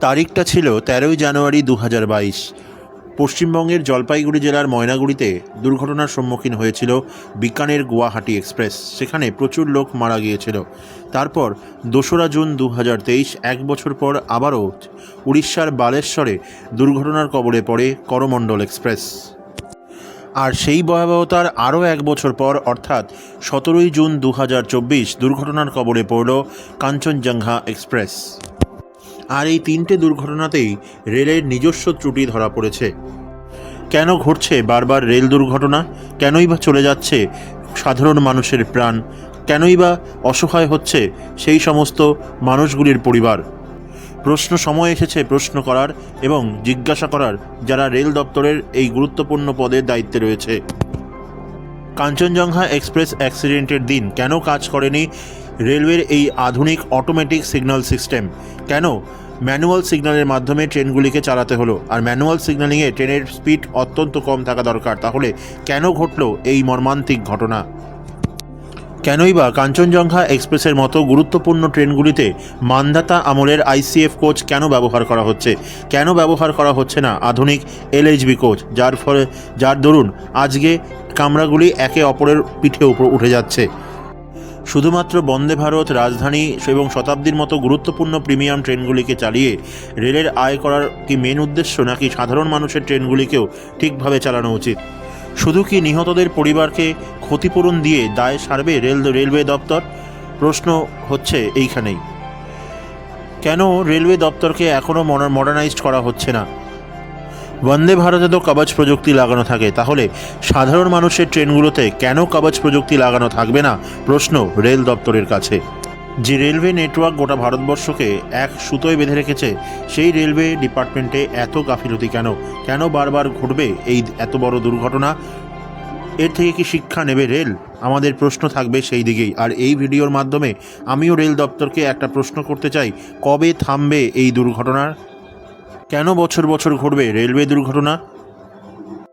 তারিখটা ছিল তেরোই জানুয়ারি দু হাজার বাইশ। পশ্চিমবঙ্গের জলপাইগুড়ি জেলার ময়নাগুড়িতে দুর্ঘটনার সম্মুখীন হয়েছিল বিকানের গুয়াহাটি এক্সপ্রেস। সেখানে প্রচুর লোক মারা গিয়েছিল। তারপর দোসরা জুন দু এক বছর পর আবারও উড়িষ্যার বালেশ্বরে দুর্ঘটনার কবলে পড়ে করমণ্ডল এক্সপ্রেস। আর সেই ভয়াবহতার আরও এক বছর পর, অর্থাৎ সতেরোই জুন দু হাজার চব্বিশ, দুর্ঘটনার কবলে পড়ল কাঞ্চনজঙ্ঘা এক্সপ্রেস। আর এই তিনটে দুর্ঘটনাতেই রেলের নিজস্ব ত্রুটি ধরা পড়েছে। কেন ঘটছে বারবার রেল দুর্ঘটনা? কেনই বা চলে যাচ্ছে সাধারণ মানুষের প্রাণ? কেনই বা অসহায় হচ্ছে সেই সমস্ত মানুষগুলির পরিবার? প্রশ্ন সময় এসেছে প্রশ্ন করার এবং জিজ্ঞাসা করার যারা রেল দপ্তরের এই গুরুত্বপূর্ণ পদের দায়িত্বে রয়েছে। কাঞ্চনজঙ্ঘা এক্সপ্রেস অ্যাক্সিডেন্টের দিন কেন কাজ করেনি রেলওয়ের এই আধুনিক অটোমেটিক সিগন্যাল সিস্টেম কেন? ম্যানুয়াল সিগন্যালের মাধ্যমে ট্রেনগুলিকে চালাতে হলো। আর ম্যানুয়াল সিগন্যালিংয়ে ট্রেনের স্পিড অত্যন্ত কম থাকা দরকার। তাহলে কেন ঘটলো এই মর্মান্তিক ঘটনা? কেনই বা কাঞ্চনজঙ্ঘা এক্সপ্রেসের মতো গুরুত্বপূর্ণ ট্রেনগুলিতে মানধাতা আমলের আইসিএফ কোচ কেন ব্যবহার করা হচ্ছে? কেন ব্যবহার করা হচ্ছে না আধুনিক এলএইচবি কোচ? যার ফলে, যার দরুন আজকে কামরাগুলি একে অপরের পিঠে উপর উঠে যাচ্ছে। শুধুমাত্র বন্দে ভারত, রাজধানী এবং শতাব্দীর মতো গুরুত্বপূর্ণ প্রিমিয়াম ট্রেনগুলিকে চালিয়ে রেলের আয় করার কি মেন উদ্দেশ্য নাকি সাধারণ মানুষের ট্রেনগুলিকেও ঠিকভাবে চালানো উচিত? শুধু কি নিহতদের পরিবারকে ক্ষতিপূরণ দিয়ে দায় সারবে রেল, রেলওয়ে দপ্তর? প্রশ্ন হচ্ছে এইখানেই। কেন রেলওয়ে দপ্তরকে এখনও মডার্নাইজড করা হচ্ছে না? বন্দে ভারতে তো কবচ প্রযুক্তি লাগানো থাকে। তাহলে সাধারণ মানুষের ট্রেনগুলোতে কেন কবচ প্রযুক্তি লাগানো থাকবে না? প্রশ্ন রেল দপ্তরের কাছে। যে রেলওয়ে নেটওয়ার্ক গোটা ভারতবর্ষকে এক সুতোয় বেঁধে রেখেছে, সেই রেলওয়ে ডিপার্টমেন্টে এত গাফিলতি কেন? কেন বারবার ঘটবে এই এত বড় দুর্ঘটনা? এর থেকে কি শিক্ষা নেবে রেল? আমাদের প্রশ্ন থাকবে সেই দিকেই। আর এই ভিডিওর মাধ্যমে আমিও রেল দপ্তরকে একটা প্রশ্ন করতে চাই, কবে থামবে এই দুর্ঘটনার? কেন বছর বছর ঘটবে রেলওয়ে দুর্ঘটনা?